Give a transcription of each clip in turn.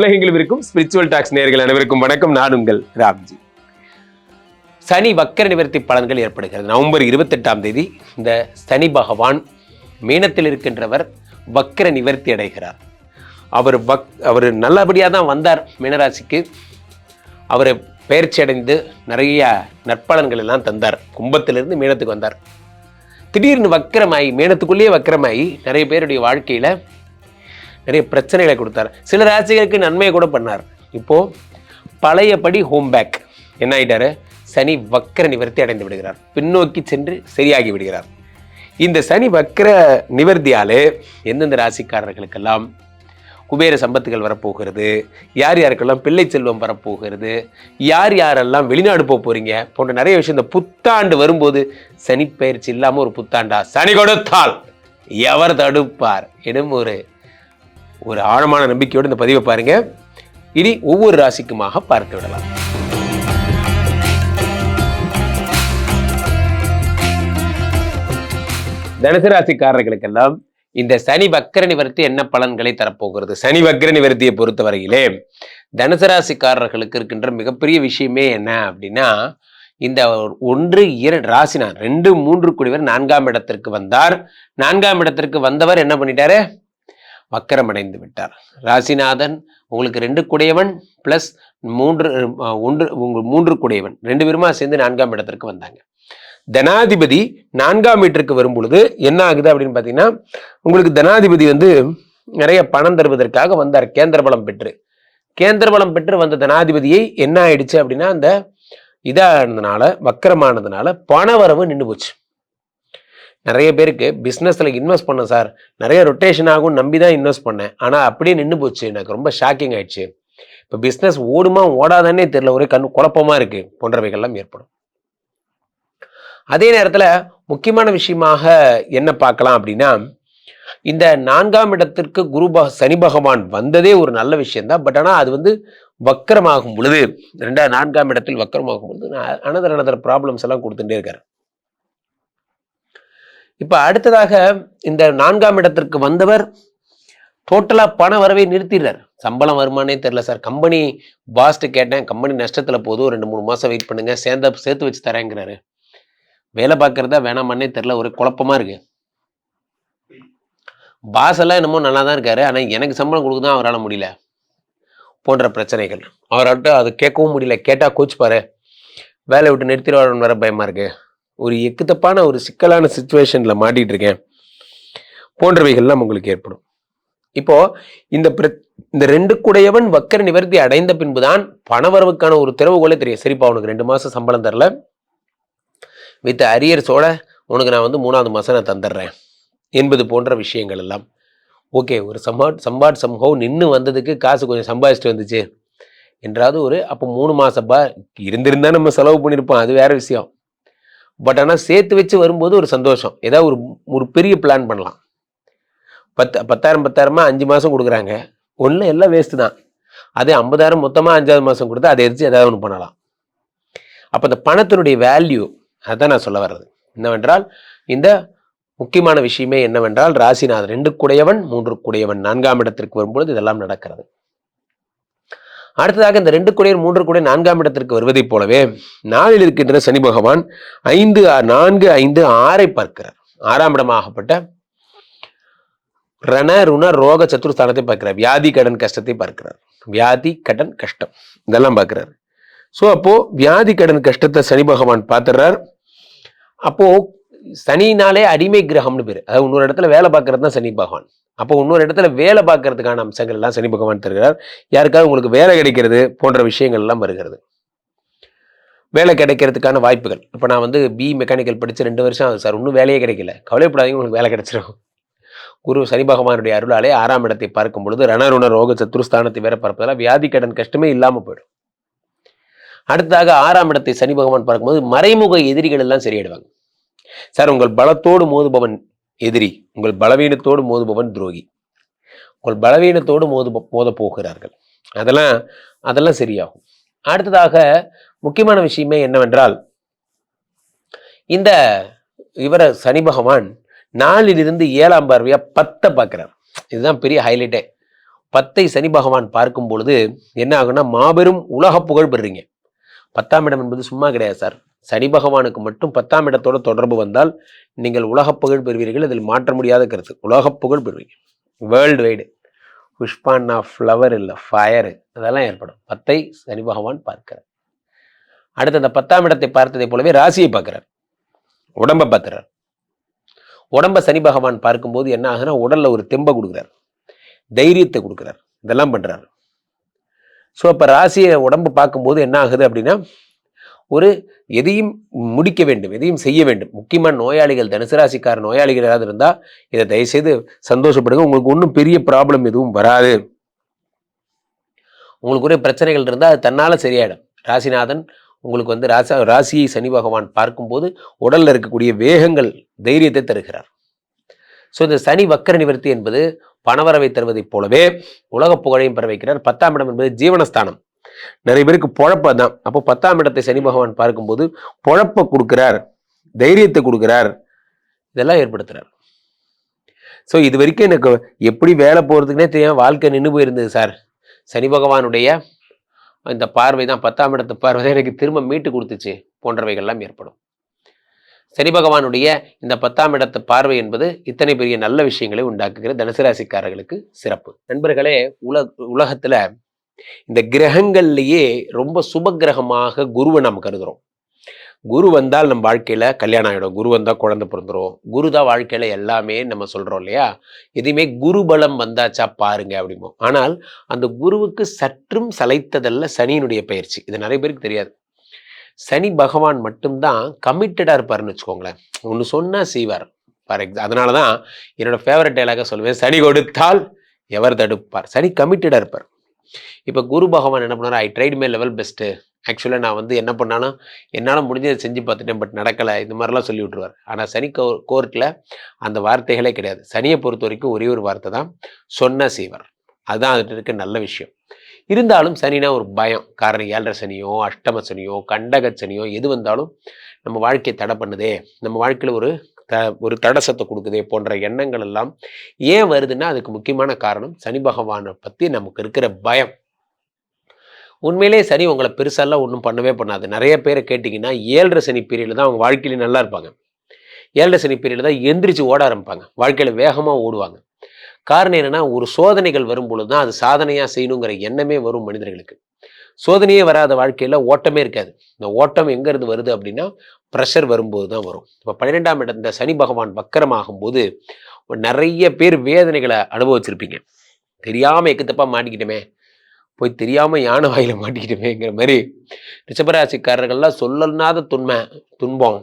உலகெங்கிலும் இருக்கும் spiritual tax நேர்கள் அனைவருக்கும் வணக்கம். நான் உங்கள் ராம்ஜி. சனி வக்கர நிவர்த்தி பலன்கள் ஏற்படுகிறது. நவம்பர் இருபத்தெட்டாம் தேதி இந்த சனி பகவான் மீனத்தில் இருக்கின்றவர் வக்கர நிவர்த்தி அடைகிறார். அவர் வக் அவர் நல்லபடியாக தான் வந்தார் மீனராசிக்கு. அவர் பயிற்சி அடைந்து நிறைய நற்பலன்கள் எல்லாம் தந்தார். கும்பத்திலிருந்து மீனத்துக்கு வந்தார். திடீர்னு வக்கரமாயி மீனத்துக்குள்ளேயே வக்கரமாயி நிறைய பேருடைய வாழ்க்கையில் நிறைய பிரச்சனைகளை கொடுத்தார். சில ராசிகளுக்கு நன்மையை கூட பண்ணார். இப்போ பழையபடி ஹோம் பேக் என்ன ஆயிட்டாரு? சனி வக்கர நிவர்த்தி அடைந்து விடுகிறார். பின்னோக்கி சென்று சரியாகி விடுகிறார். இந்த சனி வக்கர நிவர்த்தியாலே எந்தெந்த ராசிக்காரர்களுக்கெல்லாம் குபேர சம்பத்துகள் வரப்போகிறது? யார் யாருக்கெல்லாம் பிள்ளை செல்வம் வரப்போகிறது? யார் யாரெல்லாம் வெளிநாடு போக போறீங்க? போன்ற நிறைய விஷயம். இந்த புத்தாண்டு வரும்போது சனி பயிற்சி இல்லாமல் ஒரு புத்தாண்டா? சனி கொடுத்தால். எவர் தடுப்பார்? எனும் ஒரு ஒரு ஆழமான நம்பிக்கையோடு இந்த பதிவை பாருங்க. இனி ஒவ்வொரு ராசிக்குமாக பார்த்து விடலாம். தனுசு ராசிக்காரர்களுக்கெல்லாம் இந்த சனி வக்கர நிவர்த்தி என்ன பலன்களை தரப்போகிறது? சனி வக்கர நிவர்த்தியை பொறுத்தவரையிலே தனுசு ராசிக்காரர்களுக்கு இருக்கின்ற மிகப்பெரிய விஷயமே என்ன அப்படின்னா இந்த ஒன்று இரண்டு ராசினா ரெண்டு மூன்று குடிவர் நான்காம் இடத்திற்கு வந்தார். நான்காம் இடத்திற்கு வந்தவர் என்ன பண்ணிட்டாரு? வக்கரமடைந்து விட்டார். ராசிநாதன் உங்களுக்கு ரெண்டு குடையவன் ப்ளஸ் மூன்று ஒன்று உங்கள் மூன்று குடையவன். ரெண்டு பேருமா சேர்ந்து நான்காம் இடத்திற்கு வந்தாங்க. தனாதிபதி நான்காம் வீட்டிற்கு வரும் பொழுது என்ன ஆகுது அப்படின்னு பார்த்தீங்கன்னா உங்களுக்கு தனாதிபதி வந்து நிறைய பணம் தருவதற்காக வந்தார். கேந்திர பலம் பெற்று. கேந்திர பலம் பெற்று வந்த தனாதிபதியை என்ன ஆயிடுச்சு அப்படின்னா அந்த இதானதுனால வக்கரமானதுனால பண வரவு நின்று போச்சு. நிறைய பேருக்கு பிஸ்னஸில் இன்வெஸ்ட் பண்ணேன் சார் நிறைய ரொட்டேஷன் ஆகும் நம்பி தான் இன்வெஸ்ட் பண்ணேன். ஆனால் அப்படியே நின்று போச்சு. எனக்கு ரொம்ப ஷாக்கிங் ஆயிடுச்சு. இப்போ பிஸ்னஸ் ஓடுமா ஓடாதானே தெரியல. ஒரே கண் குழப்பமாக இருக்குது போன்றவைகள்லாம் ஏற்படும். அதே நேரத்தில் முக்கியமான விஷயமாக என்ன பார்க்கலாம் அப்படின்னா இந்த நான்காம் இடத்திற்கு குரு பக சனி பகவான் வந்ததே ஒரு நல்ல விஷயம்தான். பட் ஆனால் அது வந்து வக்கரமாகும் பொழுது ரெண்டா நான்காம் இடத்தில் வக்கரமாகும் பொழுது அனதர் அனதர் ப்ராப்ளம்ஸ் எல்லாம் கொடுத்துட்டே இருக்காரு. இப்போ அடுத்ததாக இந்த நான்காம் இடத்திற்கு வந்தவர் டோட்டலாக பண வரவே நிறுத்திடுறார். சம்பளம் வருமானே தெரில சார். கம்பெனி பாஸ்ட்டு கேட்டேன். கம்பெனி நஷ்டத்தில் போதும் ரெண்டு மூணு மாதம் வெயிட் பண்ணுங்கள் சேர்ந்த சேர்த்து வச்சு தரேங்கிறாரு. வேலை பார்க்குறதா வேணாமான்னே தெரில ஒரு குழப்பமா இருக்குது பாஸ் எல்லாம் என்னமோ நல்லா தான் இருக்காரு. ஆனால் எனக்கு சம்பளம் கொடுக்க தான் அவரால் முடியல. போன்ற பிரச்சனைகள். அவர்கிட்ட அது கேட்கவும் முடியல. கேட்டால் கோச்சுப்பாரு. வேலையை விட்டு நிறுத்திடுவாருன்னு வர பயமாக இருக்குது ஒரு எக்குத்தப்பான ஒரு சிக்கலான சுச்சுவேஷனில் மாட்டிகிட்டு இருக்கேன் போன்றவைகள்லாம் உங்களுக்கு ஏற்படும். இப்போ இந்த பிர- இந்த ரெண்டு குடையவன் வக்கர நிவர்த்தி அடைந்த பின்புதான் பணவரவுக்கான ஒரு திறவுகோலே தெரியும் சரிப்பா உனக்கு ரெண்டு மாதம் சம்பளம் தரல. வித் அரியர்ஸோட உனக்கு நான் வந்து மூணாவது மாதம் நான் தந்துடுறேன். என்பது போன்ற விஷயங்கள் எல்லாம். ஓகே ஒரு சம்பாட் சம்பாட் சம்பவம் நின்று வந்ததுக்கு காசு கொஞ்சம் சம்பாதிச்சுட்டு வந்துச்சு. என்றாவது ஒரு அப்போ மூணு மாதப்பா இருந்திருந்தா நம்ம செலவு பண்ணியிருப்போம் அது வேற விஷயம். பட் ஆனால் சேர்த்து வச்சு வரும்போது ஒரு சந்தோஷம். ஏதாவது ஒரு ஒரு பெரிய பிளான் பண்ணலாம். பத்து பத்தாயிரம் பத்தாயிரமா அஞ்சு மாதம் கொடுக்குறாங்க. ஒன்றும் எல்லாம் வேஸ்ட்டு தான். அதே ஐம்பதாயிரம் மொத்தமாக அஞ்சாவது மாதம் கொடுத்தா அதை எரிச்சு ஏதாவது ஒன்று பண்ணலாம். அப்போ இந்த பணத்தினுடைய வேல்யூ அதான் நான் சொல்ல வர்றது. என்னவென்றால் இந்த முக்கியமான விஷயமே என்னவென்றால் ராசிநாதன் ரெண்டு குடையவன் மூன்று குடையவன் நான்காம் இடத்திற்கு வரும்பொழுது இதெல்லாம் நடக்கிறது. அடுத்ததாக இந்த ரெண்டு குடையர் மூன்று குடை நான்காம் இடத்திற்கு வருவதைப் போலவே நாளில் இருக்கின்ற சனி பகவான் ஐந்து நான்கு ஐந்து ஆறை பார்க்கிறார். ஆறாம் இடமாகப்பட்ட ரண ருண ரோக சத்துருஸ்தானத்தை பார்க்கிறார். வியாதி கடன் கஷ்டத்தை பார்க்கிறார். வியாதி கடன் கஷ்டம். இதெல்லாம் பார்க்கிறார். ஸோ அப்போ வியாதி கடன் கஷ்டத்தை சனி பகவான் பார்த்துடுறார். அப்போ சனினாலே அடிமை கிரகம்னு பேர். அதாவது இன்னொரு இடத்துல வேலை பார்க்கறது தான் சனி பகவான். அப்போ இன்னொரு இடத்துல வேலை பார்க்கறதுக்கான அம்சங்கள் எல்லாம் சனி பகவான் தருகிறார். யாருக்காவது உங்களுக்கு வேலை கிடைக்கிறது போன்ற விஷயங்கள் எல்லாம் வருகிறது. வேலை கிடைக்கிறதுக்கான வாய்ப்புகள். இப்போ நான் வந்து பி மெக்கானிக்கல் படித்து ரெண்டு வருஷம் ஆகுது சார். இன்னும் வேலையே கிடைக்கல. கவலைப்படாதீங்க உங்களுக்கு வேலை கிடைச்சிடும் குரு சனி பகவானுடைய அருளாலே ஆறாம் இடத்தை பார்க்கும் பொழுது ரணருண ரோக சத்துருஸ்தானத்தை வேற பார்ப்பதால் வியாதி கடன் கஷ்டமே இல்லாமல் போயிடும். அடுத்ததாக ஆறாம் இடத்தை சனி பகவான் பார்க்கும்போது மறைமுக எதிரிகள் எல்லாம் சரியாயிடுவாங்க. சார் உங்கள் பலத்தோடு மோதுபவன் எதிரி உங்கள் பலவீனத்தோடு மோதுபவன் துரோகி. உங்கள் பலவீனத்தோடு மோது மோத போகிறார்கள். அதெல்லாம் அதெல்லாம் சரியாகும். அடுத்ததாக முக்கியமான விஷயமே என்னவென்றால் இந்த இவர சனி பகவான் நாலிலிருந்து ஏழாம் பார்வையாக பத்தை பார்க்குறார். இதுதான் பெரிய ஹைலைட்டே பத்தை சனி பகவான் பார்க்கும் பொழுது என்ன ஆகும்னா மாபெரும் உலக புகழ் பெறுறீங்க. பத்தாம் இடம் என்பது சும்மா கிடையாது சார். சனி பகவானுக்கு மட்டும் பத்தாம் இடத்தோட தொடர்பு வந்தால் நீங்கள் உலக புகழ் பெறுவீர்கள். இதில் மாற்ற முடியாத கருத்து. உலக புகழ் பெறுவீங்க. வேர்ல்டு வைடு புஷ்பான்னா ஃப்ளவர் இல்லை ஃபயரு அதெல்லாம் ஏற்படும். பத்தை சனி பகவான் பார்க்கிறார். அடுத்து அந்த பத்தாம் இடத்தை பார்த்ததை போலவே ராசியை பார்க்கிறார். உடம்பை பார்த்துறார் உடம்பை சனி பகவான் பார்க்கும்போது என்ன ஆகுதுன்னா உடலில் ஒரு தெம்பை கொடுக்குறார். தைரியத்தை கொடுக்குறார். இதெல்லாம் பண்ணுறார் ஸோ அப்போ ராசியை உடம்பு பார்க்கும்போது என்ன ஆகுது அப்படின்னா ஒரு எதையும் முடிக்க வேண்டும் எதையும் செய்ய வேண்டும். முக்கியமாக நோயாளிகள் தனுசு ராசிக்கார நோயாளிகள் ஏதாவது இருந்தால் இதை தயவுசெய்து சந்தோஷப்படுங்க. உங்களுக்கு ஒன்றும் பெரிய ப்ராப்ளம் எதுவும் வராது. உங்களுக்கு ஒரே பிரச்சனைகள் இருந்தால் அது தன்னால் சரியாயிடும். ராசிநாதன் உங்களுக்கு வந்து ராசா ராசியை சனி பகவான் பார்க்கும்போது உடலில் இருக்கக்கூடிய வேகங்கள் தைரியத்தை தருகிறார். ஸோ இந்த சனி வக்கர நிவர்த்தி என்பது பணவரவை தருவதைப் போலவே உலக புகழையும் பெற வைக்கிறார். பத்தாம் இடம் என்பது ஜீவனஸ்தானம். நிறைய பேருக்கு பொழப்ப தான் அப்போ பத்தாம் இடத்தை சனி பகவான் பார்க்கும்போது பொழப்ப கொடுக்கிறார் தைரியத்தை கொடுக்கிறார் இதெல்லாம் ஏற்படுத்துறார். ஸோ இது வரைக்கும் எனக்கு எப்படி வேலை போகிறதுக்குனே தெரியாமல் வாழ்க்கை நின்று போயிருந்தது சார். சனி பகவானுடைய இந்த பார்வை தான். பத்தாம் இடத்து பார்வை தான் எனக்கு திரும்ப மீட்டு கொடுத்துச்சு. போன்றவைகள்லாம் ஏற்படும். சனி பகவானுடைய இந்த பத்தாம் இடத்து பார்வை என்பது இத்தனை பெரிய நல்ல விஷயங்களை உண்டாக்குகிற தனுசுராசிக்காரர்களுக்கு சிறப்பு. நண்பர்களே உல உலகத்துல இந்த கிரகங்கள்லயே ரொம்ப சுப கிரகமாக குருவை நாம் கருதுறோம். குரு வந்தால் நம்ம வாழ்க்கையில கல்யாணம் ஆகிடும் குரு வந்தால் குழந்தை பிறந்துரும். குரு தான் வாழ்க்கையில எல்லாமே நம்ம சொல்றோம் இல்லையா? எதுவுமே குரு பலம் வந்தாச்சா பாருங்க அப்படிமோ ஆனால் அந்த குருவுக்கு சற்றும் சலைத்ததல்ல சனியினுடைய பயிற்சி. இது நிறைய பேருக்கு தெரியாது. சனி பகவான் மட்டும்தான் கமிட்டடாக இருப்பார்னு வச்சுக்கோங்களேன். ஒன்று சொன்னால் செய்வார். ஃபார் எக்ஸாம் அதனால தான் என்னோடய ஃபேவரட் டைலாக சொல்லுவேன் சனி கொடுத்தால் எவர் தடுப்பார். சனி கமிட்டடாக இருப்பார். இப்போ குரு பகவான் என்ன பண்ணார் I tried my level best ஆக்சுவலாக நான் வந்து என்ன பண்ணாலும் என்னால் முடிஞ்சதை செஞ்சு பார்த்துட்டேன் பட் நடக்கலை. இந்த மாதிரிலாம் சொல்லி விட்ருவார் ஆனால் சனி கோ கோர்ட்டில் அந்த வார்த்தைகளே கிடையாது. சனியை பொறுத்த வரைக்கும் ஒரே ஒரு வார்த்தை தான் சொன்ன செய்வார். அதுதான் அதுட்டு இருக்க நல்ல விஷயம். இருந்தாலும் சனினா ஒரு பயம். காரணம் ஏழரை சனியோ அஷ்டம சனியோ கண்டக சனியோ எது வந்தாலும் நம்ம வாழ்க்கையை தடை பண்ணுதே. நம்ம வாழ்க்கையில் ஒரு த ஒரு தடசத்தை கொடுக்குதே போன்ற எண்ணங்கள் எல்லாம் ஏன் வருதுன்னா அதுக்கு முக்கியமான காரணம் சனி பகவானை பற்றி நமக்கு இருக்கிற பயம். உண்மையிலே சனி உங்களை பெருசாலாம் ஒன்றும் பண்ணவே பண்ணாது. நிறைய பேரை கேட்டிங்கன்னா ஏழரை சனி பீரியடில் தான் அவங்க வாழ்க்கையில நல்லா இருப்பாங்க. ஏழரை சனி பீரியடில் தான் எந்திரிச்சு ஓட ஆரம்பிப்பாங்க. வாழ்க்கையில் வேகமாக ஓடுவாங்க. காரணம் என்னன்னா ஒரு சோதனைகள் வரும் பொழுது தான் அது சாதனையாக செய்யணுங்கிற எண்ணமே வரும் மனிதர்களுக்கு. சோதனையே வராத வாழ்க்கையில் ஓட்டமே இருக்காது. இந்த ஓட்டம் எங்கேருந்து வருது அப்படின்னா ப்ரெஷர் வரும்போது தான் வரும். இப்போ பன்னிரெண்டாம் இடம் இந்த சனி பகவான் வக்கரமாகும் போது நிறைய பேர் வேதனைகளை அனுபவிச்சிருப்பீங்க. தெரியாமல் எக்குத்தப்பா மாட்டிக்கிட்டோமே போய் தெரியாமல் யானை வாயில் மாட்டிக்கிட்டோமேங்கிற மாதிரி. ரிஷபராசிக்காரர்கள்லாம் சொல்லனாத துன்மை துன்பம்.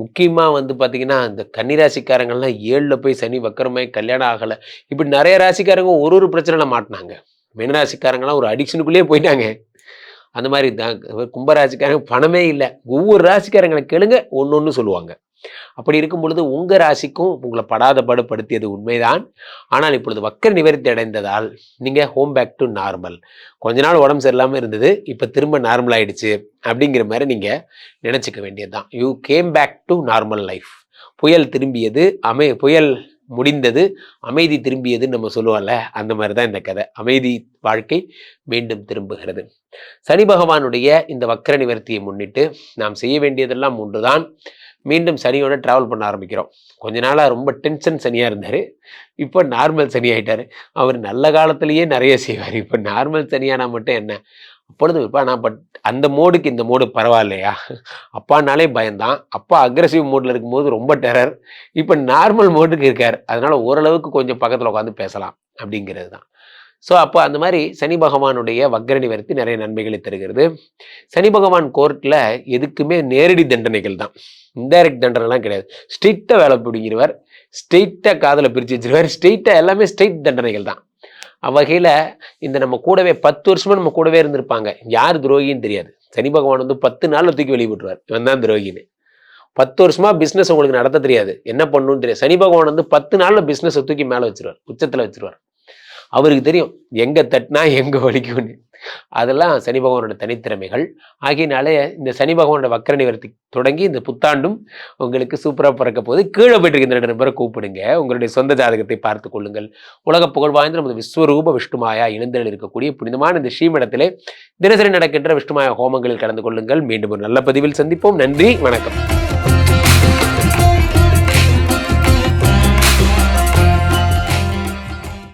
முக்கியமாக வந்து பார்த்தீங்கன்னா இந்த கன்னிராசிக்காரங்கள்லாம் ஏழில் போய் சனி வக்கரமாய் கல்யாணம் ஆகலை. இப்படி நிறைய ராசிக்காரங்க ஒரு ஒரு பிரச்சனையில் மாட்டினாங்க. மீனராசிக்காரங்களாம் ஒரு அடிக்ஷனுக்குள்ளேயே போயிட்டாங்க. அந்த மாதிரி தான் கும்பராசிக்காரங்க பணமே இல்லை. ஒவ்வொரு ராசிக்காரங்களை கேளுங்க ஒன்று ஒன்று சொல்லுவாங்க. அப்படி இருக்கும் பொழுது உங்கள் ராசிக்கும் உங்களை படாத படுப்படுத்தியது உண்மைதான். ஆனால் இப்பொழுது வக்கர நிவர்த்தி அடைந்ததால் நீங்கள் ஹோம் பேக் டு நார்மல் கொஞ்ச நாள் உடம்பு சரியில்லாமல் இருந்தது இப்போ திரும்ப நார்மல் ஆயிடுச்சு அப்படிங்கிற மாதிரி நீங்கள் நினச்சிக்க வேண்டியது தான் you came back to normal life புயல் திரும்பியது அமை புயல் முடிந்தது அமைதி திரும்பியதுன்னு நம்ம சொல்லுவோம்ல அந்த மாதிரி தான் இந்த கதை. அமைதி வாழ்க்கை மீண்டும் திரும்புகிறது. சனி பகவானுடைய இந்த வக்கர நிவர்த்தியை முன்னிட்டு நாம் செய்ய வேண்டியதெல்லாம் ஒன்றுதான். மீண்டும் சனியோட ட்ராவல் பண்ண ஆரம்பிக்கிறோம். கொஞ்ச நாளாக ரொம்ப டென்ஷன் சனியாக இருந்தார். இப்போ நார்மல் சனி ஆகிட்டார் அவர் நல்ல காலத்திலேயே நிறைய செய்வார். இப்போ நார்மல் சனியானா மட்டும் என்ன? அப்பொழுது இப்போ நான் பட் அந்த மோடுக்கு இந்த மோடு பரவாயில்லையா? அப்பானாலே பயந்தான். அப்பா அக்ரஸிவ் மோடில் இருக்கும்போது ரொம்ப டெரர் இப்போ நார்மல் மோடுக்கு இருக்கார். அதனால் ஓரளவுக்கு கொஞ்சம் பக்கத்தில் உட்காந்து பேசலாம் அப்படிங்கிறது தான். ஸோ அப்போ அந்த மாதிரி சனி பகவானுடைய வக்ர நிவர்த்தி நிறைய நன்மைகளை தருகிறது. சனி பகவான் கோர்ட்டில் எதுக்குமே நேரடி தண்டனைகள் தான். இன்டைரக்ட் தண்டனைலாம் கிடையாது. ஸ்ட்ரெயிட்டாக வேலை பிடிங்கிறவர் ஸ்ட்ரெயிட்டாக காதில் பிரித்து வச்சிருவார். ஸ்ட்ரெயிட்டாக எல்லாமே ஸ்ட்ரெயிட் தண்டனைகள் தான். அவ்வகையில் இந்த நம்ம கூடவே பத்து வருஷமாக நம்ம கூடவே இருந்திருப்பாங்க. யார் துரோகின்னு தெரியாது. சனி பகவான் வந்து பத்து நாளில் தூக்கி வெளியிட்டுருவார். இவன் தான் துரோகின்னு. பத்து வருஷமாக பிஸ்னஸ் உங்களுக்கு நடத்த தெரியாது. என்ன பண்ணணும்னு தெரியாது. சனி பகவான் வந்து பத்து நாளில் பிஸ்னஸை தூக்கி மேலே வச்சிருவார். உச்சத்தில் வச்சிருவார். அவருக்கு தெரியும் எங்கே தட்டினா எங்கே வலிக்கும்னு. அதெல்லாம் சனி பகவானோட தனித்திறமைகள். ஆகியனாலே இந்த சனி பகவானோட வக்கர நிவர்த்தி தொடங்கி இந்த புத்தாண்டும் உங்களுக்கு சூப்பராக பிறக்க போது கீழே போயிட்டு இருக்க நண்பரை கூப்பிடுங்க. உங்களுடைய சொந்த ஜாதகத்தை பார்த்து கொள்ளுங்கள். உலக புகழ் வாய்ந்த நமது விஸ்வரூப விஷ்ணுமாயா இணைந்தல் இருக்கக்கூடிய புனிதமான இந்த ஸ்ரீமடத்திலே தினசரி நடக்கின்ற விஷ்ணுமாயா ஹோமங்களில் கலந்து கொள்ளுங்கள். மீண்டும் ஒரு நல்ல பதிவில் சந்திப்போம். நன்றி. வணக்கம்.